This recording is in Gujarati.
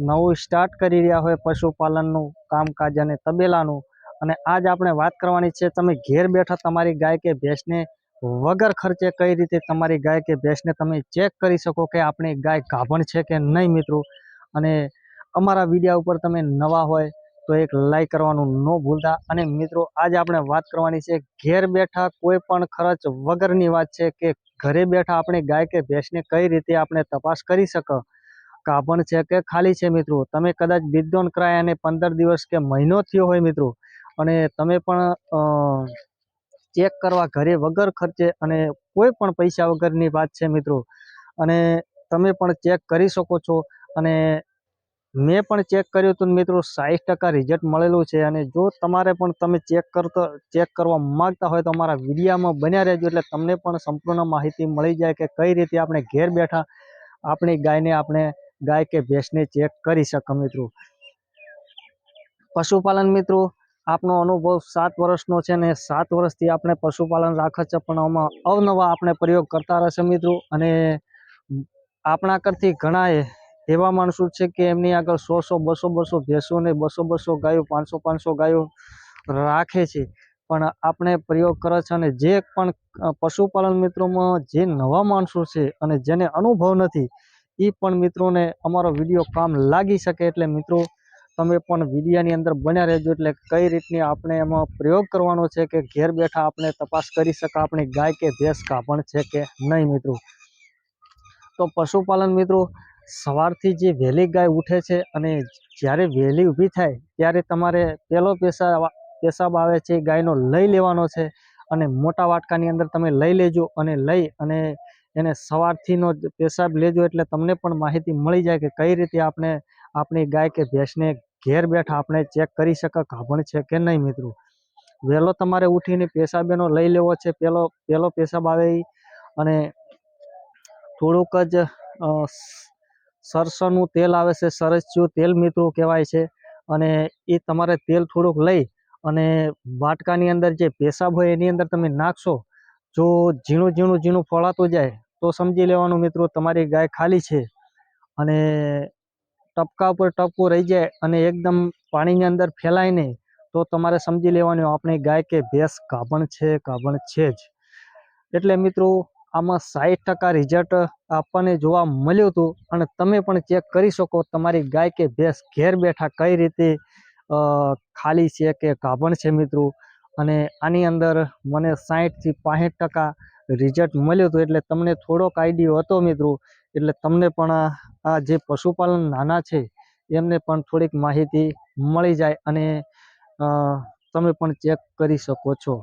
નવું સ્ટાર્ટ કરી રહ્યા હોય પશુપાલનનું, કામકાજ અને તબેલાનું. અને આજ આપણે વાત કરવાની છે, તમે ઘેર બેઠા તમારી ગાય કે ભેંસને વગર ખર્ચે કઈ રીતે તમારી ગાય કે ભેંસને તમે ચેક કરી શકો કે આપણી ગાય ગાભણ છે કે નહીં મિત્રો? અને અમારા વિડીયા ઉપર તમે નવા હોય તો એક લાઈક કરવાનું ન ભૂલતા. અને મિત્રો, આજે આપણે વાત કરવાની છે, ઘેર બેઠા કોઈ પણ ખર્ચ વગરની વાત છે કે ઘરે બેઠા આપણે ગાય કે ભેંસને કઈ રીતે આપણે તપાસ કરી શકો? ગાભણ છે કે ખાલી છે મિત્રો? તમે કદાચ બિદોન કરાય અને પંદર દિવસ કે મહિનો થયો હોય મિત્રો, અને તમે પણ ચેક કરવા ઘરે વગર ખર્ચે અને કોઈ પણ પૈસા વગરની વાત છે મિત્રો, અને તમે પણ ચેક કરી શકો છો, અને મેં પણ ચેક કર્યું હતું મિત્રો સાઠ ટકા રિઝલ્ટ મળેલું છે, અને જો તમારે પણ તમે ચેક કરતો, ચેક કરવા માગતા હોય તો અમારા વિડીયામાં બન્યા રહેજો, એટલે તમને પણ સંપૂર્ણ માહિતી મળી જાય કે કઈ રીતે આપણે ઘેર બેઠા આપણી ગાયને આપણે ગાય કે ભેંસને ચેક કરી શકો મિત્રો. પશુપાલન મિત્રો, આપનો અનુભવ સાત વર્ષનો છે ને સાત વર્ષથી આપણે પશુપાલન રાખે છે, પણ અવનવા આપણે પ્રયોગ કરતા રહેશે મિત્રો. અને આપણા કરતી ઘણા એવા માણસો છે કે એમની આગળ સો સો, બસો બસો ભેંસો ને બસો બસો ગાયો, પાંચસો પાંચસો ગાયો રાખે છે. પણ આપણે પ્રયોગ કરે છે અને જે પણ પશુપાલન મિત્રોમાં જે નવા માણસો છે અને જેને અનુભવ નથી એ પણ મિત્રોને અમારો વીડિયો કામ લાગી શકે એટલે મિત્રો, તમે પણ વિડીયાની અંદર બન્યા રહેજો એટલે કઈ રીતની આપણે એમાં પ્રયોગ કરવાનો છે કે ઘેર બેઠા આપણે તપાસ કરી શકા આપણી ગાય કે ભેંસ કાપણ છે કે નહીં મિત્રો? તો પશુપાલન મિત્રો, સવારથી જે વહેલી ગાય ઉઠે છે અને જ્યારે વહેલી ઊભી થાય, ત્યારે તમારે પહેલો પેશાબ પેશાબ આવે છે ગાયનો લઈ લેવાનો છે અને મોટા વાટકાની અંદર તમે લઈ લેજો અને લઈ અને એને સવારથીનો જ પેશાબ લેજો એટલે તમને પણ માહિતી મળી જાય કે કઈ રીતે આપણે આપણી ગાય કે ભેંસને ઘેર બેઠા આપણે ચેક કરી શકે ગાભણ છે કે નહીં મિત્રો? વહેલો તમારે ઉઠીને પેશાબ એનો લઈ લેવો છે પહેલો પહેલો પેશાબ આવે અને થોડુંક જ સરસોનું તેલ આવે છે, સરસ્યું તેલ મિત્રો કહેવાય છે અને એ તમારે તેલ થોડુંક લઈ અને વાટકાની અંદર જે પેશાબ હોય એની અંદર તમે નાખશો, જો ઝીણું ઝીણું ઝીણું ફળાતું જાય તો સમજી લેવાનું મિત્રો, તમારી ગાય ખાલી છે અને ટપકા ઉપર ટપકું રહી જાય અને એકદમ પાણીની અંદર ફેલાય નહીં, તો તમારે સમજી લેવાનું આપણી ગાય કે ભેંસ ગાભણ છે ગાભણ છે જ. એટલે મિત્રો, આમાં સાઠ ટકા રિઝલ્ટ આપણને જોવા મળ્યું હતું અને તમે પણ ચેક કરી શકો તમારી ગાય કે ભેંસ ઘેર બેઠા કઈ રીતે ખાલી છે કે ગાભણ છે મિત્રો. અને આની અંદર મને સાહીઠથી પાસઠ ટકા રિઝલ્ટ મળ્યું હતું એટલે તમને થોડોક આઈડિયો હતો મિત્રો. એટલે તમને પણ આ જે પશુપાલન નાના છે, એમને પણ થોડીક માહિતી મળી જાય અને તમે પણ ચેક કરી શકો છો.